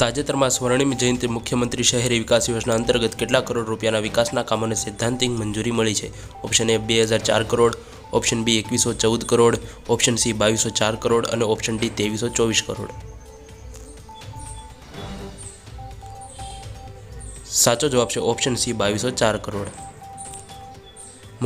તાજેતરમાં સ્વર્ણિમ જયંતિ મુખ્યમંત્રી શહેરી વિકાસ યોજના અંતર્ગત કેટલા કરોડ રૂપિયાના વિકાસના કામોને સૈદ્ધાંતિક મંજૂરી મળી છે? ઓપ્શન એ બે હજાર ચાર કરોડ, ઓપ્શન બી એકવીસો ચૌદ કરોડ, ઓપ્શન સી બાવીસો ચાર કરોડ અને ઓપ્શન ડી ત્રેવીસો ચોવીસ કરોડ. સાચો જવાબ છે ઓપ્શન સી બાવીસો ચાર કરોડ.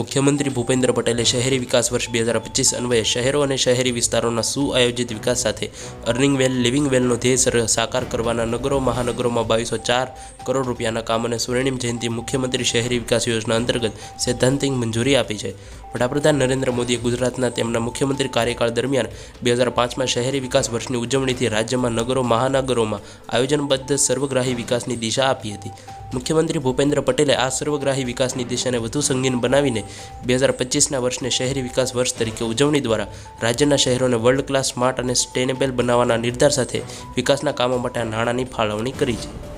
મુખ્યમંત્રી ભૂપેન્દ્ર પટેલે શહેરી વિકાસ વર્ષ બે હજાર પચીસ અન્વયે શહેરો અને શહેરી વિસ્તારોના સુઆયોજિત વિકાસ સાથે અર્નિંગ વેલ, લિવિંગ વેલનો ધ્યેય સાકાર કરવાના નગરો, મહાનગરોમાં બાવીસો ચાર કરોડ રૂપિયાના કામોને સ્વર્ણિમ જયંતિ મુખ્યમંત્રી શહેરી વિકાસ યોજના અંતર્ગત સૈદ્ધાંતિક મંજૂરી આપી છે. વડાપ્રધાન નરેન્દ્ર મોદીએ ગુજરાતના તેમના મુખ્યમંત્રી કાર્યકાળ દરમિયાન બે હજાર પાંચમાં શહેરી વિકાસ વર્ષની ઉજવણીથી રાજ્યમાં નગરો, મહાનગરોમાં આયોજનબદ્ધ સર્વગ્રાહી વિકાસની દિશા આપી હતી. મુખ્યમંત્રી ભૂપેન્દ્ર પટેલે આ સર્વગ્રાહી વિકાસની દિશાને વધુ સંગીન બનાવીને બે હજાર પચીસના વર્ષને શહેરી વિકાસ વર્ષ તરીકે ઉજવણી દ્વારા રાજ્યના શહેરોને વર્લ્ડ ક્લાસ સ્માર્ટ અને સ્ટેનેબલ બનાવવાના નિર્ધાર સાથે વિકાસના કામો માટે નાણાંની ફાળવણી કરી છે.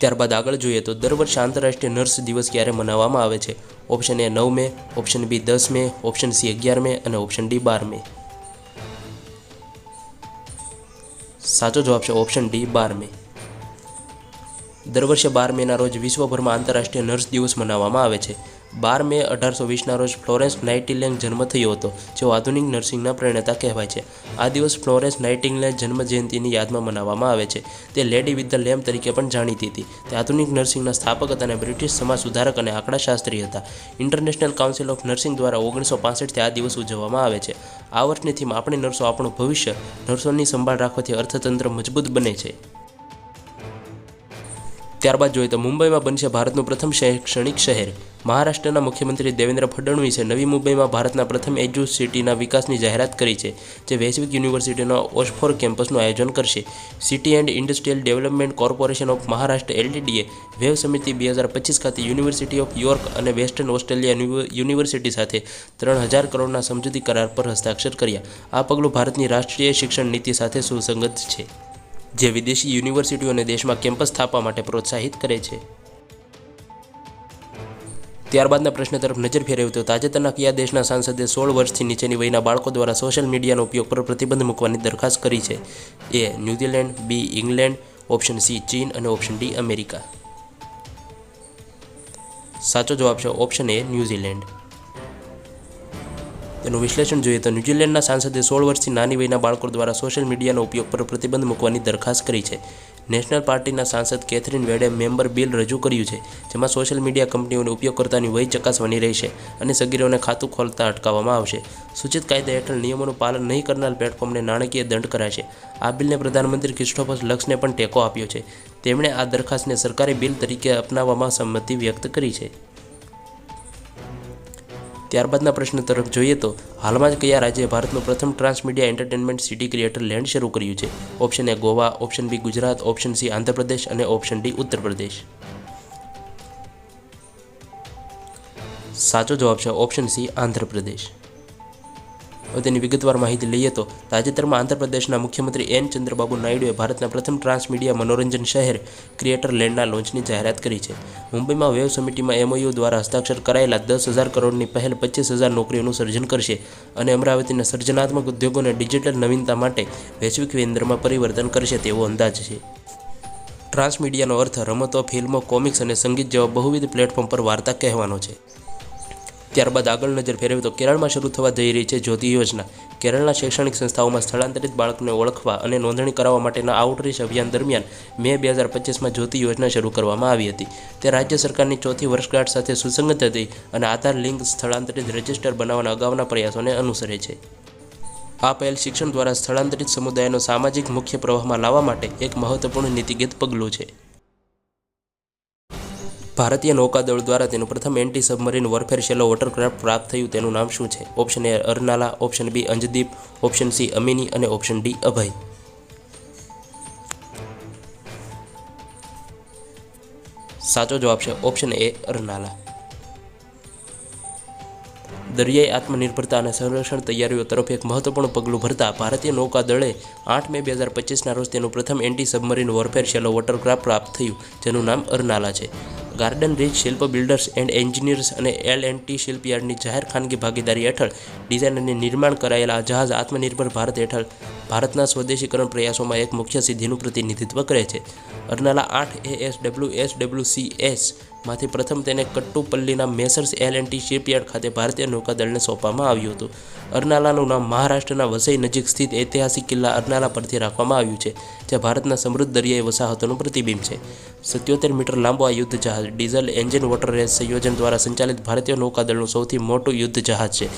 ત્યારબાદ આગળ જોઈએ તો દર વર્ષે આંતરરાષ્ટ્રીય નર્સ દિવસ ક્યારે મનાવવામાં આવે છે? ઓપ્શન એ નવ મે, ઓપ્શન બી દસ મે, ઓપ્શન સી અગિયાર મે અને ઓપ્શન ડી બાર મે. સાચો જવાબ છે ઓપ્શન ડી બાર મે. દર વર્ષે બાર મેના રોજ વિશ્વભરમાં આંતરરાષ્ટ્રીય નર્સ દિવસ મનાવવામાં આવે છે. બાર મે અઢારસો વીસના રોજ ફ્લોરેન્સ નાઇટિંગલેલ જન્મ થયો હતો, જેઓ આધુનિક નર્સિંગના પ્રણેતા કહેવાય છે. આ દિવસ ફ્લોરેન્સ નાઇટિંગલેલ જન્મ જયંતિની યાદમાં મનાવવામાં આવે છે. તે લેડી વિથ ધ લેમ્પ તરીકે પણ જાણીતી હતી. તે આધુનિક નર્સિંગના સ્થાપક હતા અને બ્રિટિશ સમાજ સુધારક અને આંકડાશાસ્ત્રી હતા. ઇન્ટરનેશનલ કાઉન્સિલ ઓફ નર્સિંગ દ્વારા ઓગણીસો પાસઠથી આ દિવસ ઉજવવામાં આવે છે. આ વર્ષની થીમ આપણી નર્સો, આપણું ભવિષ્ય નર્સોની સંભાળ રાખવાથી અર્થતંત્ર મજબૂત બને છે. ત્યારબાદ જોઈએ તો મુંબઈમાં બનશે ભારતનું પ્રથમ શૈક્ષણિક શહેર. મહારાષ્ટ્રના મુખ્યમંત્રી દેવેન્દ્ર ફડણવીસે નવી મુંબઈમાં ભારતના પ્રથમ એજ્યુ સિટીના વિકાસની જાહેરાત કરી છે, જે વૈશ્વિક યુનિવર્સિટીના ઓશફોર કેમ્પસનું આયોજન કરશે. City and industrial development corporation of Maharashtra એલટીડીએ, wave સમિતિ બે હજાર પચીસ ખાતે યુનિવર્સિટી ઓફ યોર્ક અને વેસ્ટર્ન ઓસ્ટ્રેલિયા યુનિવર્સિટી સાથે ત્રણ હજાર કરોડના સમજૂતી કરાર પર હસ્તાક્ષર કર્યા. આ પગલું ભારતની રાષ્ટ્રીય શિક્ષણ નીતિ સાથે સુસંગત છે. જે વિદેશી યુનિવર્સિટીઓને દેશમાં કેમ્પસ સ્થાપવા માટે પ્રોત્સાહિત કરે છે. ત્યારબાદના પ્રશ્ન તરફ નજર ફેરવ્યું તો તાજેતરના કયા દેશના સાંસદે સોળ વર્ષથી નીચેની વયના બાળકો દ્વારા સોશિયલ મીડિયાનો ઉપયોગ પર પ્રતિબંધ મૂકવાની દરખાસ્ત કરી છે. A New Zealand, B England, option C ચીન અને ઓપ્શન ડી અમેરિકા. સાચો જવાબ છે ઓપ્શન એ ન્યૂઝીલેન્ડ. તેનું વિશ્લેષણ જોઈએ તો ન્યૂઝીલેન્ડના સાંસદે સોળ વર્ષથી નાની વયના બાળકો દ્વારા સોશિયલ મીડિયાનો ઉપયોગ પર પ્રતિબંધ મૂકવાની દરખાસ્ત કરી છે. નેશનલ પાર્ટીના સાંસદ કેથરીન વેડે મેમ્બર બિલ રજૂ કર્યું છે, જેમાં સોશિયલ મીડિયા કંપનીઓને ઉપયોગકર્તાની વય ચકાસવાની રહેશે અને સગીરોને ખાતું ખોલતા અટકાવવામાં આવશે. સૂચિત કાયદા હેઠળ નિયમોનું પાલન નહીં કરનાર પ્લેટફોર્મને નાણાકીય દંડ કરાશે. આ બિલને પ્રધાનમંત્રી ક્રિસ્ટોફર લક્સને પણ ટેકો આપ્યો છે. તેમણે આ દરખાસ્તને સરકારી બિલ તરીકે અપનાવવામાં સંમતિ વ્યક્ત કરી છે. ત્યારબાદના પ્રશ્ન તરફ જોઈએ તો હાલમાં જ કયા રાજ્યે ભારતનું પ્રથમ transmedia entertainment city creator land શરૂ કર્યું છે? Option A Goa option B Gujarat option C Andhra Pradesh અને ઓપ્શન ડી ઉત્તર પ્રદેશ સાચો જવાબ છે ઓપ્શન સી આંધ્રપ્રદેશ તેની વિગતવાર માહિતી લઈએ તો તાજેતરમાં આંધ્રપ્રદેશના મુખ્યમંત્રી એન ચંદ્રબાબુ નાયડુએ ભારતના પ્રથમ ટ્રાન્સમીડિયા મનોરંજન શહેર ક્રિએટર લેન્ડના લોન્ચની જાહેરાત કરી છે. મુંબઈમાં વેવ સમિટીમાં એમઓયુ દ્વારા હસ્તાક્ષર કરાયેલા દસ હજાર કરોડની પહેલ પચીસ હજાર નોકરીઓનું સર્જન કરશે અને અમરાવતીના સર્જનાત્મક ઉદ્યોગોને ડિજિટલ નવીનતા માટે વૈશ્વિક કેન્દ્રમાં પરિવર્તન કરશે તેવો અંદાજ છે. ટ્રાન્સમીડિયાનો અર્થ રમતો, ફિલ્મો, કોમિક્સ અને સંગીત જેવા બહુવિધ પ્લેટફોર્મ પર વાર્તા કહેવાનો છે. ત્યારબાદ આગળ નજર ફેરવી તો કેરળમાં શરૂ થવા જઈ રહી છે જ્યોતિ યોજના. કેરળના શૈક્ષણિક સંસ્થાઓમાં સ્થળાંતરિત બાળકને ઓળખવા અને નોંધણી કરાવવા માટેના આઉટરીચ અભિયાન દરમિયાન મે બે હજાર પચીસમાં જ્યોતિ યોજના શરૂ કરવામાં આવી હતી. તે રાજ્ય સરકારની ચોથી વર્ષગાંઠ સાથે સુસંગત હતી અને આધાર લિંક સ્થળાંતરિત રજિસ્ટર બનાવવાના અગાઉના પ્રયાસોને અનુસરે છે. આ પહેલ શિક્ષણ દ્વારા સ્થળાંતરિત સમુદાયનો સામાજિક મુખ્ય પ્રવાહમાં લાવવા માટે એક મહત્વપૂર્ણ નીતિગત પગલું છે. ભારતીય નૌકાદળ દ્વારા તેનું પ્રથમ anti submarine warfare shallow watercraft પ્રાપ્ત થયું. તેનું નામ શું છે? Option A Arnala. Option B Anjadip. Option C Amini. અને ઓપ્શન ડી અભય. સાચો જવાબ છે ઓપ્શન એ અરનાલા. દરિયાઈ આત્મનિર્ભરતા અને સંરક્ષણ તૈયારીઓ તરફ એક મહત્વપૂર્ણ પગલું ભરતા ભારતીય નૌકાદળે આઠ મે બે હજાર પચીસના રોજ તેનું પ્રથમ anti submarine warfare shallow watercraft પ્રાપ્ત થયું, જેનું નામ અરનાલા છે. Garden reach shipbuilders and engineers અને એલ એન્ડ ટી શિલ્પયાર્ડની જાહેર ખાનગી ભાગીદારી હેઠળ ડિઝાઇન અને નિર્માણ કરાયેલા જહાજ આત્મનિર્ભર ભારત હેઠળ ભારતના સ્વદેશીકરણ પ્રયાસોમાં એક મુખ્ય સિદ્ધિનું પ્રતિનિધિત્વ કરે છે. અરનાલા આઠ A S W S W C એસમાંથી પ્રથમ તેને કટ્ટુપલ્લીના messrs L and T shipyard ખાતે ભારતીય નૌકાદળને સોંપવામાં આવ્યું હતું. અર્નાલાનું નામ મહારાષ્ટ્રના વસઈ નજીક સ્થિત ઐતિહાસિક કિલ્લા અરનાલા પરથી રાખવામાં આવ્યું છે જે ભારતના સમૃદ્ધ દરિયાઈ વસાહતોનું પ્રતિબિંબ છે. સત્યોતેર મીટર લાંબો આ યુદ્ધ જહાજ ડીઝલ એન્જિન વોટર રેસ સંયોજન દ્વારા સંચાલિત ભારતીય નૌકાદળનું સૌથી મોટું યુદ્ધ જહાજ છે.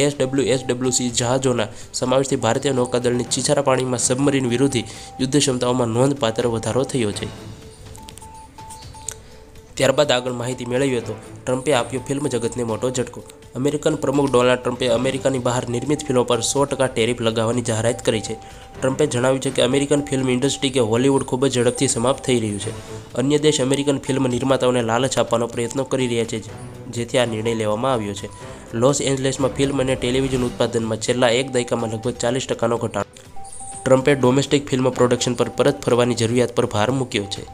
એએસડબલ્યુ એસડબલ્યુસી જહાજોના સમાવેશથી ભારતીય નૌકાદળની ચીછારા પાણીમાં સબમરીન વિરોધી યુદ્ધ ક્ષમતાઓમાં નોંધપાત્ર વધારો થયો છે. ત્યારબાદ આગળ માહિતી મેળવી હતો. ટ્રમ્પે આપ્યો ફિલ્મ જગતને મોટો ઝટકો. અમેરિકન પ્રમુખ ડોનાલ્ડ ટ્રમ્પે અમેરિકાની બહાર નિર્મિત ફિલ્મો પર સો ટકા ટેરિફ લગાવવાની જાહેરાત કરી છે. ટ્રમ્પે જણાવ્યું છે કે અમેરિકન ફિલ્મ ઇન્ડસ્ટ્રી કે હોલિવૂડ ખૂબ જ ઝડપથી સમાપ્ત થઈ રહ્યું છે. અન્ય દેશ અમેરિકન ફિલ્મ નિર્માતાઓને લાલચ આપવાનો પ્રયત્નો કરી રહ્યા છે, જેથી આ નિર્ણય લેવામાં આવ્યો છે. લોસ એન્જલેસમાં ફિલ્મ અને ટેલિવિઝન ઉત્પાદનમાં છેલ્લા એક દાયકામાં લગભગ ચાલીસ ટકાનો ઘટાડો. ટ્રમ્પે ડોમેસ્ટિક ફિલ્મ પ્રોડક્શન પર પરત ફરવાની જરૂરિયાત પર ભાર મૂક્યો છે.